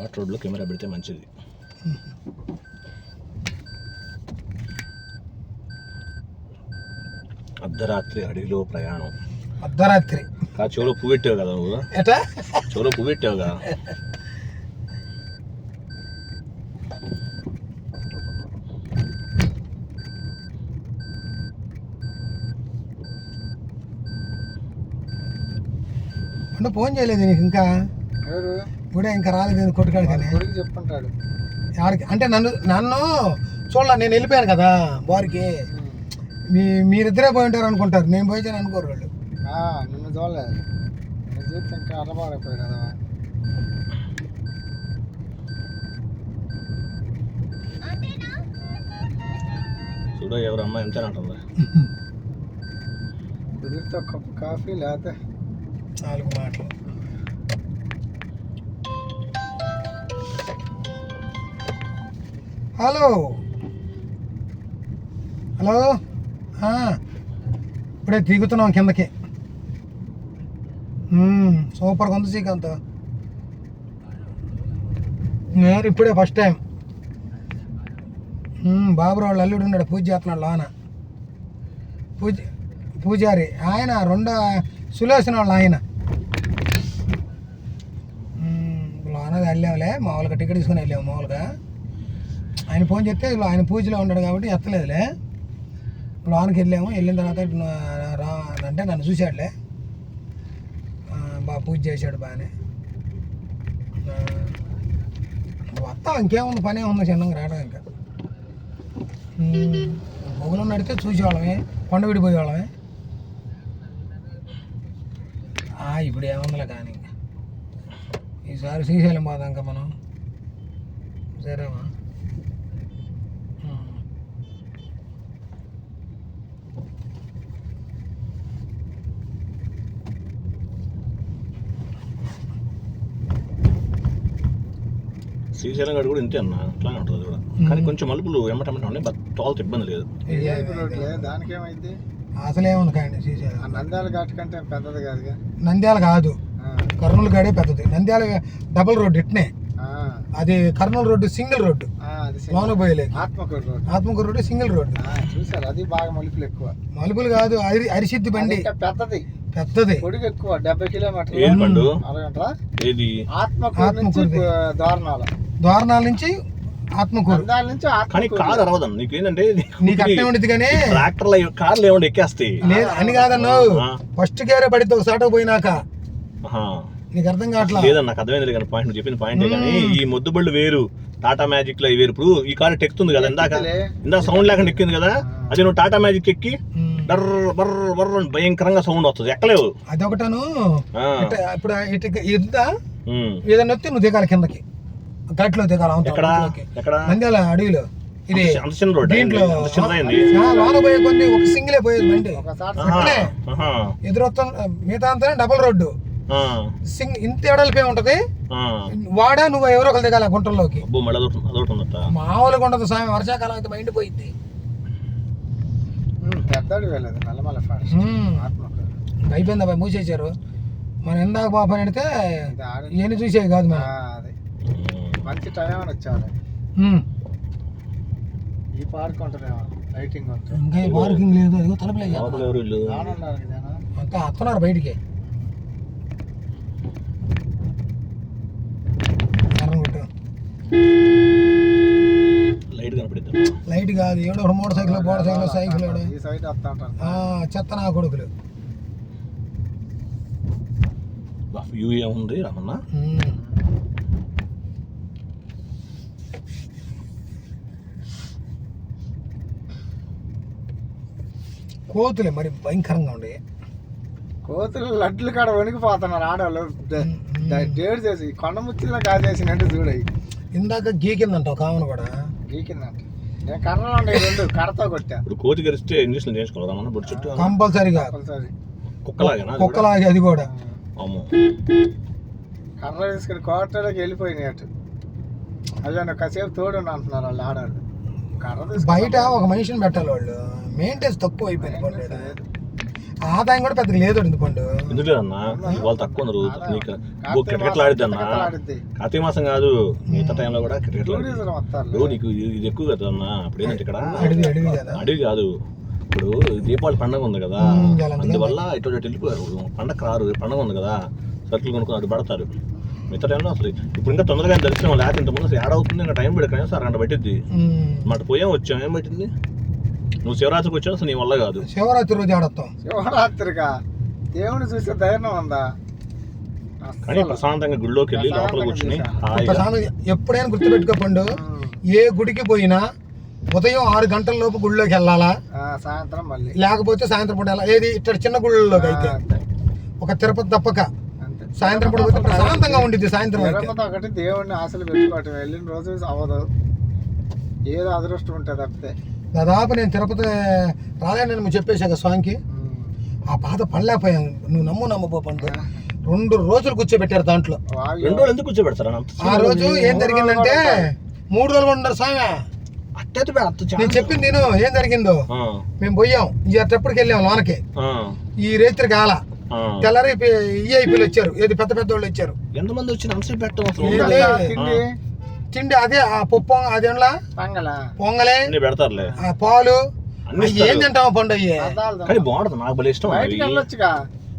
ఘాట్ రోడ్లో కెమెరా పెడితే మంచిది. అర్ధరాత్రి అడవిలో ప్రయాణం. అర్ధరాత్రి. కా చెవులో పువ్వు పెట్టావు కదా నువ్వు? ఎటా చెవులో పువ్వు పెట్టావు కదా? అంటే ఫోన్ చేయలేదు నీకు ఇంకా. ఎవరు? ఇప్పుడే ఇంకా రాలేదు కొట్టుకాడికని? కొడుకు చెప్పుకుంటాడు ఎవరికి అంటే నన్ను నన్ను చూడాల నేను వెళ్ళిపోయాను కదా వారికి మీ మీరిద్దరే పోయి ఉంటారు అనుకుంటారు. నేను పోయిచాను అనుకోరు వాళ్ళు. ఆ, నిన్ను చూడలేదు చూస్తే ఇంకా అర్రబాడైపోయాడు కదా. చూడ ఎవరు అమ్మాయి ఎంత అంటుందా? కుదిరితే ఒక కప్పు కాఫీ లేకపోతే నాలుగు మాటలు. హలో. హలో? ఇప్పుడే దిగుతున్నాం కిందకి. సూపర్గా ఉంది శ్రీకాంత్. నేను ఇప్పుడే ఫస్ట్ టైం బాబురావు వాళ్ళు అల్లుడు ఉన్నాడు పూజ చేస్తున్నాడు లోన. పూజ పూజారి ఆయన రెండో సులేసిన వాళ్ళు ఆయన. మ్మ్, లోన వెళ్ళాములే మామూలుగా టికెట్ తీసుకుని వెళ్ళాము మామూలుగా. ఆయన ఫోన్ చేస్తే ఇలా ఆయన పూజలో ఉన్నాడు కాబట్టి ఎత్తలేదులే. లోనికి వెళ్ళాము వెళ్ళిన తర్వాత ఇటు నా- రా అంటే నన్ను చూశాడులే. ఆ, బాగా పూజ చేశాడు బాగానే ఆ, వస్తాం ఇంకేముంది పని ఉంది చిన్నగా రావడం ఇంకా. మొగులు నడితే చూసేవాళ్ళమే కొండ విడిపోయేవాళ్ళమే ఆ, ఇప్పుడు ఏముందిలే కానీ. ఇంకా ఈసారి శ్రీశైలం పోదాం ఇంకా మనం. సరేమా? శ్రీశైలం గడు కూడా ఇంతే అన్న అట్లానే ఉంటుంది కూడా. కానీ కొంచెం మలుపులు ఎమ్మటమ్మట ఉన్నాయి బట్ తోలతో ఇబ్బంది లేదు. ఇది రోడ్లే? దానికి ఏమైంది అసలేముంది కానీ శ్రీశైలం. ఆ నంద్యాల ఘాట్ కంటే పెద్దది కాదుగా? నంద్యాల కాదు. కర్నూలు గాడే పెద్దది. నంద్యాల డబుల్ రోడ్ ఇట్నే. ఆ, అది కర్నూలు రోడ్డు సింగిల్ రోడ్డు. ఆ, అది సింగల్. లోన పోయలేదు. Atmakur road Atmakur road single road. ఆ, చూసారు అది బాగా మలుపులు ఎక్కువ. మలుపులు కాదు అరి అరిసిద్ది అది బండి పెద్దది. పెద్దది. పొడుగు ఎక్కువ డెబ్బై కిలోమీటర్లు. అరగంట ఆత్మకూరు నుంచి దారుణాల ద్వారణాల నుంచి ఆత్మకూరు. కానీ కారు అరవదన్న. నీకు ఏంటంటే నీకు అట్టే ఉండిద్ది కానీ ట్రాక్టర్లు కార్లు ఏమంటే ఎక్కేస్తాయి. లేదు అని కాదన్నా. ఫస్ట్ గేరే పడితే ఒక సాట పోయినాక. నీకు అర్థం కావట్లా? లేదన్న నాకు అర్థమైంది కానీ పాయింట్ చెప్పింది పాయింటే కానీ ఈ మొద్దుబళ్ళు వేరు. టాటా మ్యాజిక్లో వేరు. ఇప్పుడు ఈ కారు ఎక్కుతుంది కదా ఇందాక. ఇందాక సౌండ్ లేకుండా ఎక్కింది కదా? అదే నువ్వు టాటా మ్యాజిక్ ఎక్కి బర్ర బర్ర అని భయంకరంగా సౌండ్ వస్తుంది. ఎక్కలేవు. అదొకటను. ఇప్పుడు ఇటు ఇద్దా ఉమ్. ఏదైనా వస్తే నువ్వు దిగాలి కిందకి. గట్లో దిగాలి నంద్యాల అడవిలో. ఇది దీంట్లో అంత చిన్నదైంది? ఆ, లోన పోయే కొంది ఒక సింగిలే పోయేది బండి. ఆహా. ఎదురొత్తం మిగతా అంతా డబుల్ రోడ్డు. ఆ. సింగ్ ఇంత ఎడలిపోయి ఉంటది. ఆ. వాడా నువ్వు ఎవరో ఒకరు దిగాలి గుంటల్లోకి. మామూలుగా ఉండదు స్వామి వర్షాకాలం అయితే మైండ్ పోయింది అయిపోయింది అబ్బాయి మూసేశారు. మనం ఇందాక పాప అడిగితే ఇది ఆడ- ఇవన్నీ చూసేవి కాదు ఆ, మనం. మంచి టైం అని వచ్చాను. ఈ పార్క్ ఉంటుందేమో లైటింగ్ ఉంటుంది ఇంకా ఈ పార్కింగ్ లేదు. అదిగో తలుపులే రానున్నారు అంతా వస్తున్నారు బయటికి. లైట్ లైట్ కాదు. ఏడో ఒక motor cycle motor cycle cycle చెత్త నా కొడుకులు. వ్యూ ఏముంది రమణ? కోతులే మరి భయంకరంగా ఉండే. కోతులు లడ్లు కాడ వణికిపోతున్నారు ఆడవాళ్ళు. డేట్ చేసి కొండ ముచ్చిలో కాజేసినట్టు చూడయి ఇందాక గీకిందంట ఒక ఆమెను కూడా. గీకిందంట. నేను కర్రలు ఉండే రెండు కర్రతో కొట్టా. ఇప్పుడు కోతి గరిస్తే ఇంజక్షన్ చేయించుకోవాలి రమణ బొట్టు చుట్టూ? కంపల్సరీగా. కంపల్సరీ. కుక్కలాగేనా అది? కుక్కలాగే అది కూడా. అమ్మో. కర్ర తీసుకుని కోటలోకి వెళ్ళిపోయినాయి అటు. అయ్యా నువ్వు కాసేపు తోడు అంటున్నారు వాళ్ళు ఆడవాళ్ళు. బయట ఒక మనిషిని పెట్టాలి వాళ్ళు. మెయింటెన్స్ తక్కువ అయిపోయింది ఆదాయం కూడా పెద్దగా లేదు పండు. ఎందుకు అన్న? వాళ్ళు తక్కువ ఉన్నారు నీకు కిటకిటలాడిద్ది అన్న? కిటకిటలాడిద్ది. కార్తీక మాసం కాదు మిగతా టైంలో కూడా ఇప్పుడు నీకు ఇది ఇది ఎక్కువ కదా అన్న? ఇప్పుడు ఏంటంటే ఇక్కడ అడవి కదా. ఇప్పుడు దీపావళి పండగ ఉంది కదా. అందువల్ల ఇటు అటు వెళ్ళిపోయారు. పండగ రారు పండగ ఉంది కదా. సరుకులు కొనుక్కొని అటు పడతారు. మిగతా టైంలో అసలు ఇప్పుడు ఇంకా తొందరగా దర్శనం లేకపోతే ఇంతకుముందు అసలు ఏడ అవుతుంది ఇంకా టైం పెట్టి కనీసం అరగంట పట్టిద్ది. మాట పోయాం వచ్చాం ఏం పట్టింది నువ్వు శివరాత్రికి వచ్చావు అసలు నీ వల్ల కాదు. శివరాత్రి రోజు ఆడతాం శివరాత్రిగా దేవుని చూసే ధైర్యం ఉందా? కానీ. ప్రశాంతంగా గుడిలోకి వెళ్ళి లోపల కూర్చుని ఎప్పుడైనా గుర్తుపెట్టుకో పండు ఉమ్. ఏ గుడికి పోయినా ఉదయం ఆరు గంటల లోపు గుడిలోకి వెళ్ళాలా? ఆ, సాయంత్రం మళ్ళీ. లేకపోతే సాయంత్రం పూట వెళ్ళాలి? ఏది? ఇక్కడ చిన్న గుళ్ళలోకి అయితే. ఒక తిరుపతి తప్పక. సాయంత్రం పోతే ప్రశాంతంగా ఉండిద్ది సాయంత్రం ఒకటి దేవుడిని ఆశలు పెట్టుకోవటం వెళ్ళిన రోజు అవ్వదు. ఏదో అదృష్టం ఉంటుంది తప్పితే దాదాపు నేను తిరుపతి రాలేనని చెప్పేశాక స్వామికి. ఆ బాధ పడలేకపోయాను నువ్వు నమ్ము నమ్మపో పండు. రెండు రోజులు కూర్చోబెట్టారు దాంట్లో. రెండు రోజులు ఎందుకు కూర్చోబెడతారు? అంత ఆ రోజు ఏం జరిగిందంటే మూడు రోజులు ఉండరు స్వామి. అంత నేను చెప్పింది నేను. ఏం జరిగిందో? మేము పోయాం. ఎప్పటికి వెళ్ళాం లోనకి. ఆ, ఈ రేత్రి కాల. తెల్లారి ఈఐపీలు వచ్చారు. ఏది పెద్ద పెద్ద వాళ్ళు వచ్చారు. ఎంతమంది వచ్చి అంతసేపు పెట్టడం తిండి తిండి? అదే ఆ పప్పు అదేంలా పంగల. పెడతారులే. ఆ పాలు. ఏం. తింటామా పండు అయ్యి? బాగుంటుంది. నాకు భలే ఇష్టం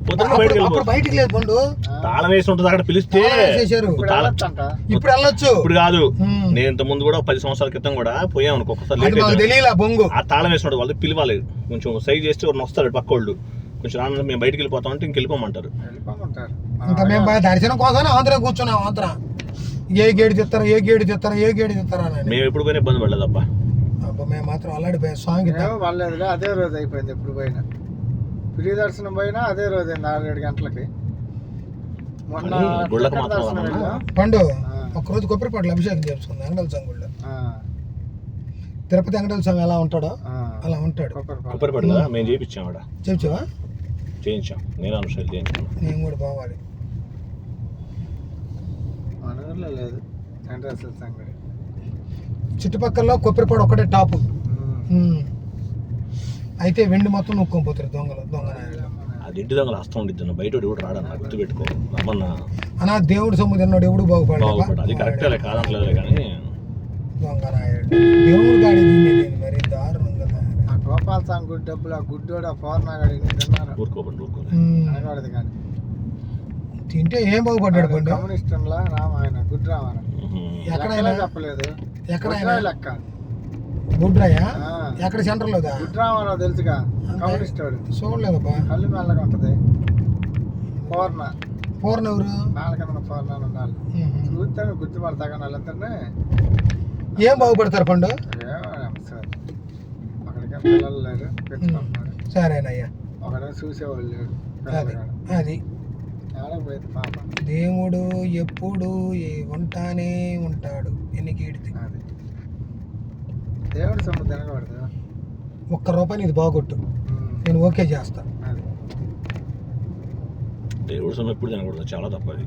అప్పుడు బయటకు లేదు పండు. తాళం వేసి ఉంటుంది అక్కడ పిలిస్తే. ఇప్పుడు వెళ్ళొచ్చు. ఇప్పుడు కాదు. నేను ఇంత ముందు కూడా పది సంవత్సరాల క్రితం కూడా పోయాం అనుకో అయిపోయాం. తెలియలా బొంగు. ఆ తాళం వేసినట్టు వాళ్ళు పిలవాలి. కొంచెం సైజ్ చేస్తే ఎవరిని వస్తారు పక్క వాళ్ళు. కొంచెం రాను మేము బయటికి వెళ్ళిపోతాం అంటే ఇంక వెళ్ళిపోమంటారు. ఇంకా మేము దర్శనం కోసం ఆంధ్ర కూర్చున్నాం ఆంధ్ర. ఏ గేడు తెస్తారా ఏ గేడు తెస్తారా ఏ గేడు తెస్తారా అని మేము ఎప్పుడు పోయినా ఇబ్బంది పడలేదు అబ్బా అబ్బా, మేము మాత్రం అల్లాడిపోయాం స్వామికి పర్లేదులే అదే రోజు అయిపోయింది ఎప్పుడు పోయినా. ఫ్రీ దర్శనం పోయినా అదే రోజు అయింది ఆరు ఏడు గంటలకి. మొన్న గుళ్ళకి మాత్రం. పండు. ఒకరోజు కొబ్బరిపాటలు అభిషేకం చేసుకుందాం వెంకటేశ్వర స్వామి గుళ్ళో. ఆ, తిరుపతి వెంకటేశ్వర స్వామి ఎలా ఉంటాడో. అలా ఉంటాడు. కొబ్బరిపడి కదా మేము చేయించాం చేయించాం. నేను అనుషాలు చేయించాను నేను కూడా ఊర్లో లేదు. వెంకటేశ్వర సంగడి. చుట్టుపక్కల కొబ్బరిపాడు ఒకటే టాపు. అయితే వెండి మొత్తం నొక్కొని దొంగలు దొంగ అది ఇంటి దొంగలు హస్తం ఉండిద్ది బయట కూడా రాడన్న గుర్తుపెట్టుకో. రమ్మన్న. అనా దేవుడు సొమ్ము తిన్నాడు ఎవడు బాగుపడలేవా? బాగుపడ్డా అది కరెక్టే కాదంటలేదు కానీ. దొంగ నాయుడు. దేవుడు గాడి మరి. గోపాల్ స్వామి గుడి డబ్బులు ఆ గుడ్డోడు ఆ ఫోర్నాగాడు ఇన్ని తిన్నారు. ఊరుకోబండి. అనకూడదు కానీ. తింటే ఏం బాగుపడ్డాడు పండు? కమ్యూనిస్టులా రామ ఆయన గుడ్ ఉహుం. ఎక్కడైనా చెప్పలేదు. ఎక్కడైనా? లెక్క. గుడ్రాయా? ఆ. ఎక్కడ సెంటర్లోదా గుడ్ రామారావు తెలుసుగా కమ్యూనిస్ట్ వాడు చూడలేదబ్బా. కళ్ళు మెల్లగా ఉంటది. పూర్ణ. పూర్ణ ఎవరు? నాలుగన్న పూర్ణ ఉండాలి. చూస్తే గుర్తుపడతాగా వాళ్ళందరినీ ఏం బాగుపడతారు పండు? పిల్లలు లేరు పెంచుకుంటున్నారు సరేనయ్యా. చూసేవాళ్ళు లేరు. అది అది. ఆడపోయింది పాప. దేవుడు ఎప్పుడు ఏ- ఉంటానే ఉంటాడు. ఎన్ని కీడితే అది. దేవుడి సొమ్ము తినకూడదు. ఒక్క రూపాయి ఇది బాగొట్టు. నేను ఓకే చేస్తా. అది. దేవుడు సొమ్ము ఎప్పుడు తినకూడదు. చాలా తప్పది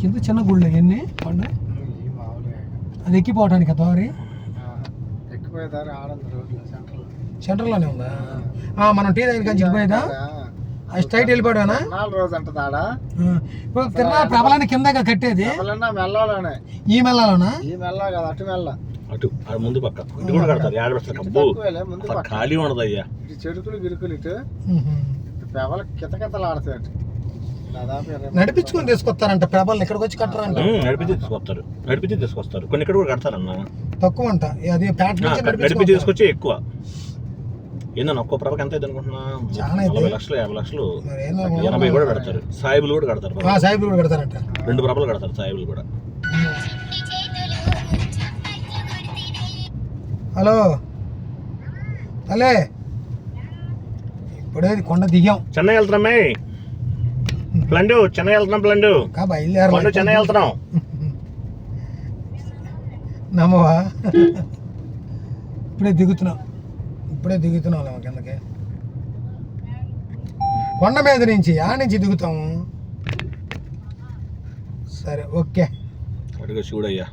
కింద చిన్న గుళ్ళు ఎన్ని పండు? అది ఎక్కిపోవటానికి దారి ఎక్కిపోయేదారు ఆడంది రోడ్లు సెంటర్లో. సెంటర్లోనే ఉందా? ఆ, మనం టీ దగ్గర కంచి పోయేదా ఆ స్ట్రైట్ వెళ్ళిపోయాడా నాలుగు రోజు అంటది ఆడ. ఇప్పుడు తిరుమల ప్రభలాన్ని కిందగా కట్టేది? మెల్లలోనే. ఈ మెల్లాలోనా? ఈ మెల్ల కదా అటు మెల్ల. అటు ఆ ముందు పక్క. ఇటు కూడా కడతారు పెడతారు. ఖాళీ ఉండదు అయ్యా ఇటు చెరుకులు గిరుకులు ఇటు. పెవల కితకితలు ఆడతాయి నడిపించుకొని తీసుకొస్తారంట ప్రభల్ని ఇక్కడికి వచ్చి కట్టరంట. నడిపించి తీసుకొస్తారు. నడిపించి తీసుకొస్తారు. కొన్ని ఇక్కడ కూడా కడతారన్న. తక్కువ అంట అది ప్యాట్ నడిపించి. తీసుకొచ్చి ఎక్కువ. ఏందన్న ఒక్కో ప్రభకి ఎంత అనుకుంటున్నా. నలభై లక్షలు యాభై లక్షలు. ఎనభై కూడా కడతారు. సాయిబులు కూడా కడతారు సాయిబులు కూడా కడతారంట. రెండు ప్రభలు కడతారు సాయిబులు కూడా. హలో. అలే ఇప్పుడే కొండ దిగాం. చెన్నై వెళ్తున్నామే ప్లండు చెన్నై వెళ్తున్నాం ప్లండు. పండు చెన్నై వెళ్తున్నాం. నమ్మవా? ఇప్పుడే దిగుతున్నాం. ఇప్పుడే దిగుతున్నాం కిందకి. కొండ మీద నుంచి ఆ నుంచి దిగుతాము సరే ఓకే. అడుగు చూడయ్యా.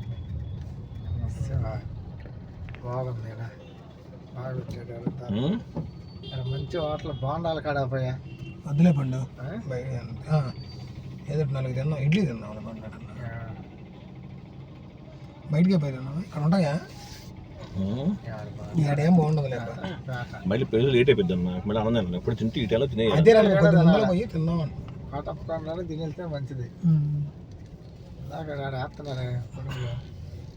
బాగుంది మంచి హోటల్ బాగుండాలి కాడ పోయా? వద్దులే పండు? బయట ఆ, ఏదో నాలుగు తిన్నాం. ఇడ్లీ తిన్నాం అన్న. బయటికే పోయి తిన్నాం ఇక్కడ ఉంటాయా. ఈడేం బాగుండదు లేదు మళ్ళీ పెళ్ళి లేట్ అయిపోద్ది అన్న. మళ్ళీ అన్నం. ఎప్పుడు తింటే ఇటేలా తినే అదే రండి పోయి తిందాం అన్న. కాటప్పకుండా తిని వెళ్తే మంచిది. ఇందాక ఆడ వేస్తున్నారే కొడుకులు.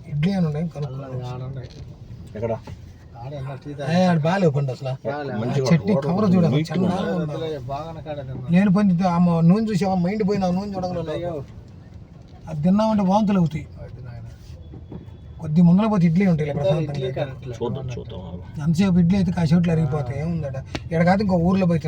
ఇడ్లీ అని ఉన్నాయి కనుక్కున్నాను అది ఆడ ఉన్నాయి. ఎక్కడ? బాగాలేవు పండు అసలు. చట్నీ కవర్ చూడ నీట్గా ఉంది. వద్దులే, బాగానే కాడ తిన్నాం నేను పని ఆ నూనె చూసి ఆ మైండ్ పోయిన ఆ నూనె చూడగలను అయ్యో. అది తిన్నామంటే వాంతులు అవుతాయి. కొద్ది ముందర పోతే ఇడ్లీ ఉంటాయి ప్రశాంతంగా. అంతసేపు ఇడ్లీ అయితే కాసేపులు అరిగిపోతాయి ఏముందట. ఇక్కడ కాదు ఇంకో ఊర్లో పోయి